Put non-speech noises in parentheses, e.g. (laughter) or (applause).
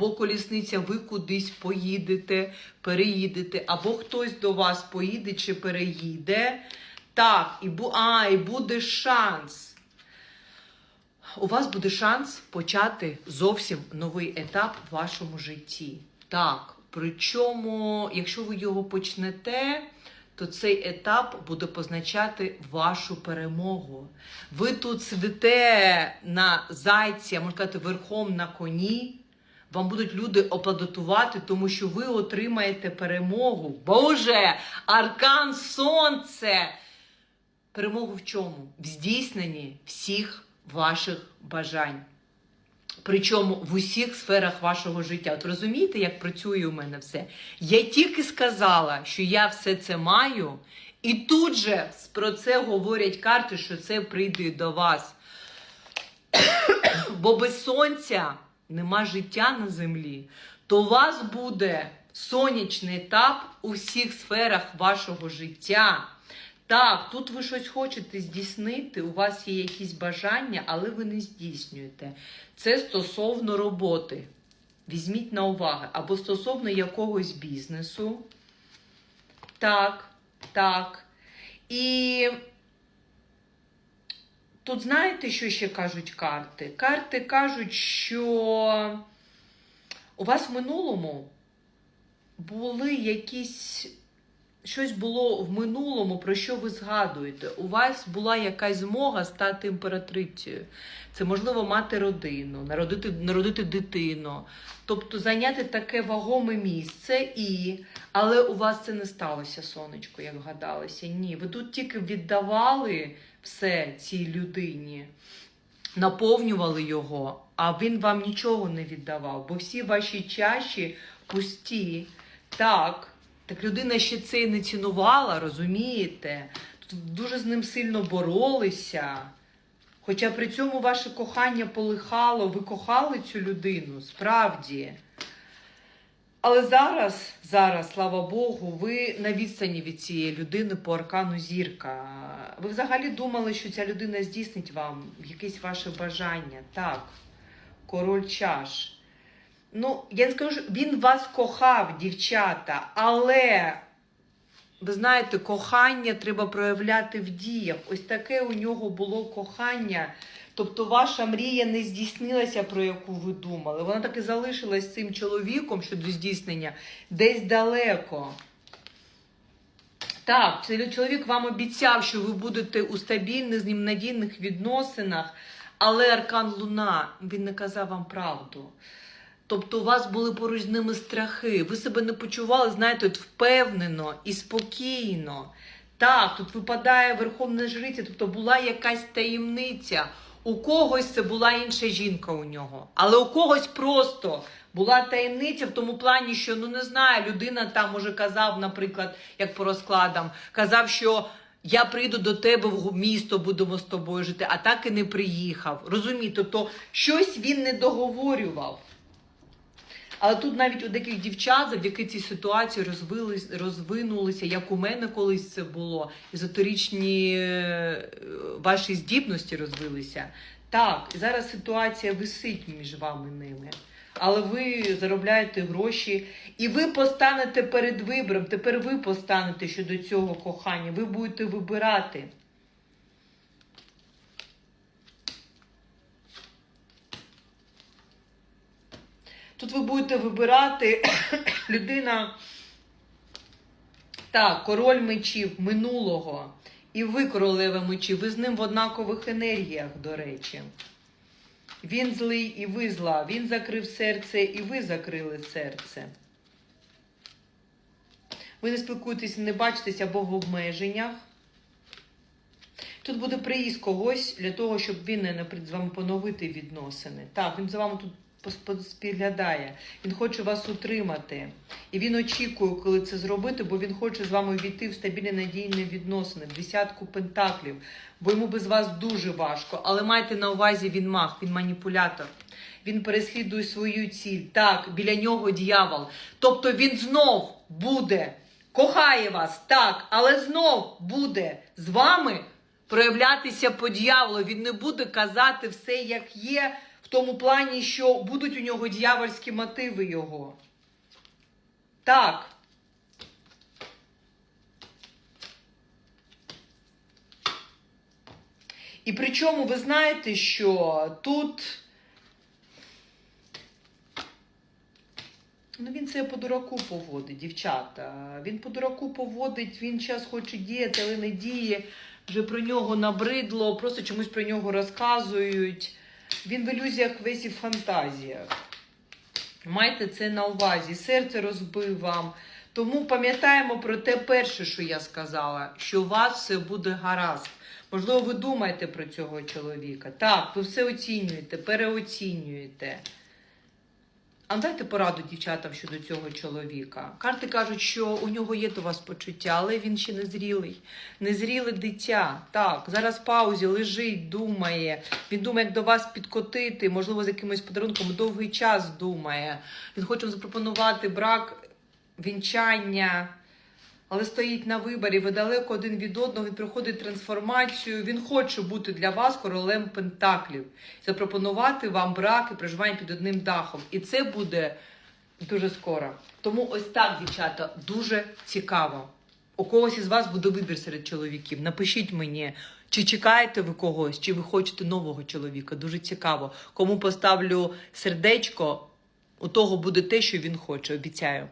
або колісниця, ви кудись поїдете, переїдете, або хтось до вас поїде чи переїде. Так, і, бу... а, і буде шанс. У вас буде шанс почати зовсім новий етап в вашому житті. Так, причому, якщо ви його почнете, то цей етап буде позначати вашу перемогу. Ви тут сидите на зайці, а можна сказати, верхом на коні. Вам будуть люди аплодувати, тому що ви отримаєте перемогу. Боже, аркан сонце! Перемогу в чому? В здійсненні всіх ваших бажань. Причому в усіх сферах вашого життя. От розумієте, як працює у мене все? Я тільки сказала, що я все це маю, і тут же про це говорять карти, що це прийде до вас. (coughs) Бо без сонця нема життя на землі, то у вас буде сонячний етап у всіх сферах вашого життя. Так, тут ви щось хочете здійснити, у вас є якісь бажання, але ви не здійснюєте. Це стосовно роботи. Візьміть на увагу, або стосовно якогось бізнесу. Так, так. І тут знаєте, що ще кажуть карти? Карти кажуть, що у вас в минулому були якісь щось було в минулому, про що ви згадуєте. У вас була якась змога стати імператрицею. Це можливо мати родину, народити, народити дитину, тобто зайняти таке вагоме місце і. Але у вас це не сталося, сонечко, як гадалося. Ні. Ви тут тільки віддавали все цій людині, наповнювали його, а він вам нічого не віддавав, бо всі ваші чаші пусті. Так. Так людина ще це і не цінувала, розумієте? Тут дуже з ним сильно боролися. Хоча при цьому ваше кохання полихало, ви кохали цю людину, справді. Але зараз, зараз, слава Богу, ви на відстані від цієї людини по аркану зірка. Ви взагалі думали, що ця людина здійснить вам якесь ваше бажання. Так, король чаш. Ну, я не скажу, він вас кохав, дівчата, але ви знаєте, кохання треба проявляти в діях. Ось таке у нього було кохання. Тобто ваша мрія не здійснилася, про яку ви думали. Вона так і залишилась цим чоловіком щодо здійснення десь далеко. Так, цей чоловік вам обіцяв, що ви будете у стабільних з ним надійних відносинах, але Аркан Луна він не казав вам правду. Тобто у вас були поруч з ними страхи. Ви себе не почували, знаєте, от впевнено і спокійно. Так, тут випадає Верховна Жриця, тобто була якась таємниця. У когось це була інша жінка у нього, але у когось просто була таємниця в тому плані, що ну не знаю, людина там може казав, наприклад, як по розкладам, казав, що я прийду до тебе в місто, будемо з тобою жити, а так і не приїхав. Розумієте, то щось він не договорював. Але тут навіть у деяких дівчат, завдяки цій ситуації розвились, розвинулися, як у мене колись це було, езотеричні е, ваші здібності розвилися. Так, і зараз ситуація висить між вами ними. Але ви заробляєте гроші, і ви постанете перед вибором. Тепер ви постанете щодо цього кохання. Ви будете вибирати. Тут ви будете вибирати (coughs) людина. Так, король мечів минулого. І ви, королева мечів, ви з ним в однакових енергіях, до речі. Він злий і ви зла. Він закрив серце, і ви закрили серце. Ви не спілкуєтесь, не бачитесь або в обмеженнях. Тут буде приїзд когось для того, щоб він не з вами поновити відносини. Так, він за вами тут спіглядає. Він хоче вас утримати. І він очікує, коли це зробити, бо він хоче з вами війти в стабільні надійні відносини, в десятку пентаклів. Бо йому без вас дуже важко. Але майте на увазі, він маг, він маніпулятор. Він переслідує свою ціль. Так, біля нього дьявол. Тобто він знов буде, кохає вас, так, але знов буде з вами проявлятися по дьяволу. Він не буде казати все, як є, в тому плані, що будуть у нього дьявольські мотиви його. Так. І причому ви знаєте, що тут. Ну, він це по дураку поводить, дівчата. Він по дураку поводить, він час хоче діяти, але не діє. Вже про нього набридло, просто чомусь про нього розказують. Він в ілюзіях весь і в фантазіях. Майте це на увазі. Серце розбив вам. Тому пам'ятаємо про те перше, що я сказала, що у вас все буде гаразд. Можливо, ви думаєте про цього чоловіка. Так, ви все оцінюєте, переоцінюєте. А дайте пораду дівчатам щодо цього чоловіка. Карти кажуть, що у нього є до вас почуття, але він ще не зрілий. Незріле дитя. Так, зараз в паузі лежить, думає. Він думає, як до вас підкотити, можливо, з якимось подарунком довгий час думає. Він хоче вам запропонувати брак, вінчання, але стоїть на виборі. Ви далеко один від одного, він проходить трансформацію. Він хоче бути для вас королем пентаклів, запропонувати вам брак і проживання під одним дахом. І це буде дуже скоро. Тому ось так, дівчата, дуже цікаво. У когось із вас буде вибір серед чоловіків. Напишіть мені, чи чекаєте ви когось, чи ви хочете нового чоловіка. Дуже цікаво. Кому поставлю сердечко, у того буде те, що він хоче, обіцяю.